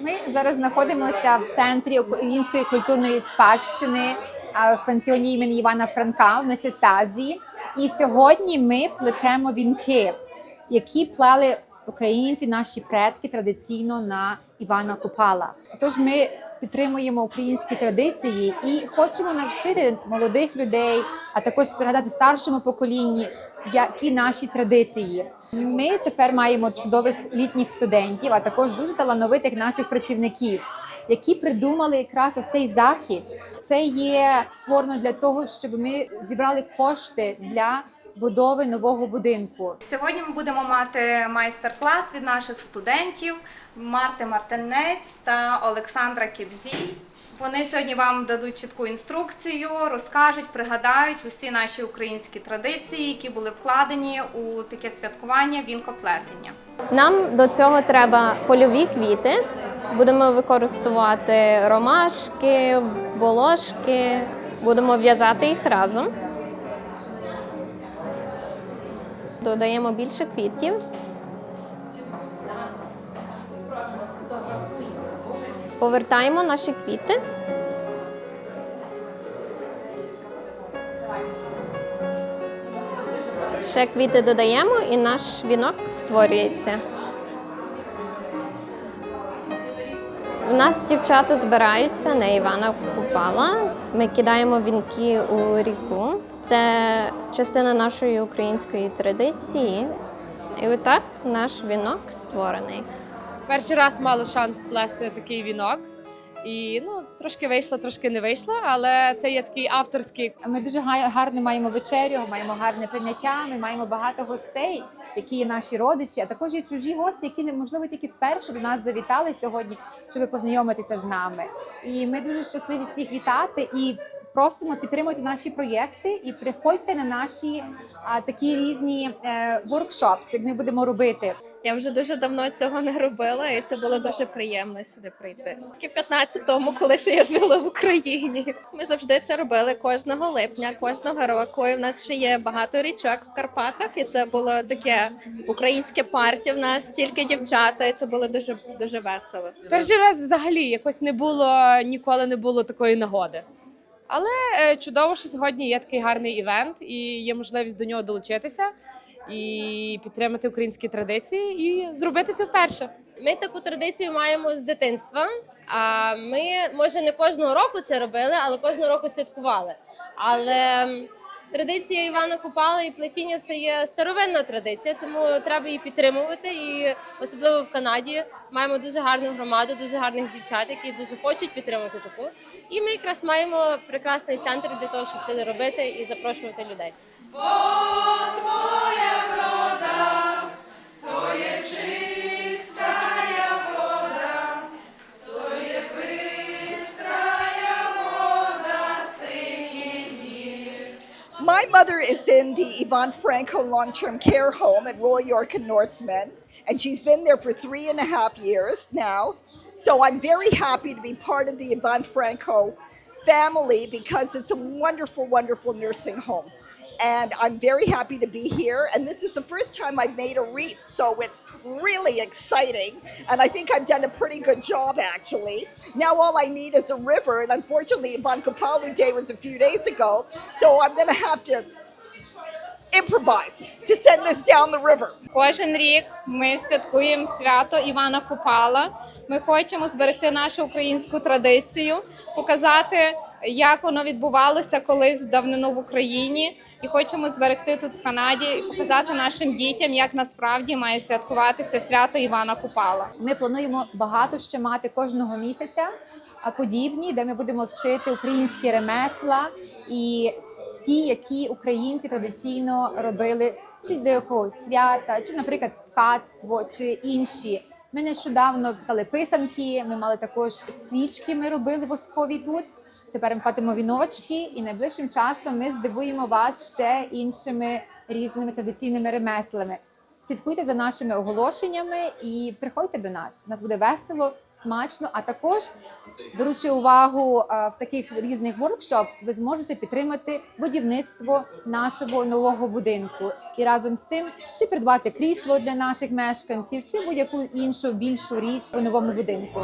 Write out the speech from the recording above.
Ми зараз знаходимося в центрі української культурної спадщини в пансіоні імені Івана Франка в Месесазі. І сьогодні ми плетемо вінки, які плели українці, наші предки традиційно на Івана Купала. Тож ми підтримуємо українські традиції і хочемо навчити молодих людей, а також передати старшому поколінні, які наші традиції. Ми тепер маємо чудових літніх студентів, а також дуже талановитих наших працівників, які придумали якраз цей захід. Це є створено для того, щоб ми зібрали кошти для будови нового будинку. Сьогодні ми будемо мати майстер-клас від наших студентів Марти Мартинець та Олександра Кібзій. Вони сьогодні вам дадуть чітку інструкцію, розкажуть, пригадають усі наші українські традиції, які були вкладені у таке святкування вінкоплетення. Нам до цього треба польові квіти. Будемо використовувати ромашки, волошки, будемо в'язати їх разом. Додаємо більше квітів. Повертаємо наші квіти. Ще квіти додаємо і наш вінок створюється. У нас дівчата збираються на Івана Купала. Ми кидаємо вінки у ріку. Це частина нашої української традиції. І отак наш вінок створений. Перший раз мала шанс плести такий вінок. І ну трошки вийшло, трошки не вийшло, але це є такий авторський. Ми дуже га- гарно маємо вечерю, маємо гарне прийняття. Ми маємо багато гостей, які є наші родичі, а також є чужі гості, які неможливо тільки вперше до нас завітали сьогодні, щоб познайомитися з нами. І ми дуже щасливі всіх вітати і. Просимо підтримуйте наші проєкти і приходьте на наші а, такі різні е, воркшопси, як ми будемо робити. Я вже дуже давно цього не робила, і це було дуже приємно сюди прийти. Тільки 15 тому, коли ще я жила в Україні. Ми завжди це робили кожного липня, кожного року. І в нас ще є багато річок в Карпатах, і це було таке українське парті. В нас тільки дівчата, і це було дуже дуже весело. Перший раз взагалі якось не було ніколи не було такої нагоди. Але е, чудово, що сьогодні є такий гарний івент і є можливість до нього долучитися і підтримати українські традиції і зробити це вперше. Ми таку традицію маємо з дитинства. А ми може не кожного року це робили, але кожного року святкували. Але традиція Івана Купала і плетіння це є старовинна традиція, тому треба її підтримувати. І особливо в Канаді маємо дуже гарну громаду, дуже гарних дівчат, які дуже хочуть підтримати таку. І ми якраз маємо прекрасний центр для того, щоб це робити і запрошувати людей. My mother is in the Yvonne Franco long term care home at Royal York and Norseman, and she's been there for three and a half years now. So I'm very happy to be part of the Yvonne Franco family because it's a wonderful, wonderful nursing home And I'm very happy to be here. And this is the first time I've made a wreath, so it's really exciting. And I think I've done a pretty good job, actually. Now all I need is a river, and unfortunately, Ivan Kapalu Day was a few days ago, so I'm going to have to improvise to send this down the river. Кожен рік ми святкуємо свято Івана Купала. Ми хочемо зберегти нашу українську традицію, показати, як воно відбувалося колись давнину в Україні, і хочемо зберегти тут в Канаді і показати нашим дітям, як насправді має святкуватися свято Івана Купала. Ми плануємо багато ще мати кожного місяця подібні, де ми будемо вчити українські ремесла і ті, які українці традиційно робили чи до якогось свята, чи, наприклад, ткацтво, чи інші. Ми нещодавно писали писанки. Ми мали також свічки. Ми робили воскові тут. Тепер ми платимо віночки, і найближчим часом ми здивуємо вас ще іншими різними традиційними ремеслами. Слідкуйте за нашими оголошеннями і приходьте до нас. Нас буде весело, смачно. А також, беручи увагу в таких різних воркшопс, ви зможете підтримати будівництво нашого нового будинку і разом з тим чи придбати крісло для наших мешканців, чи будь-яку іншу більшу річ у новому будинку.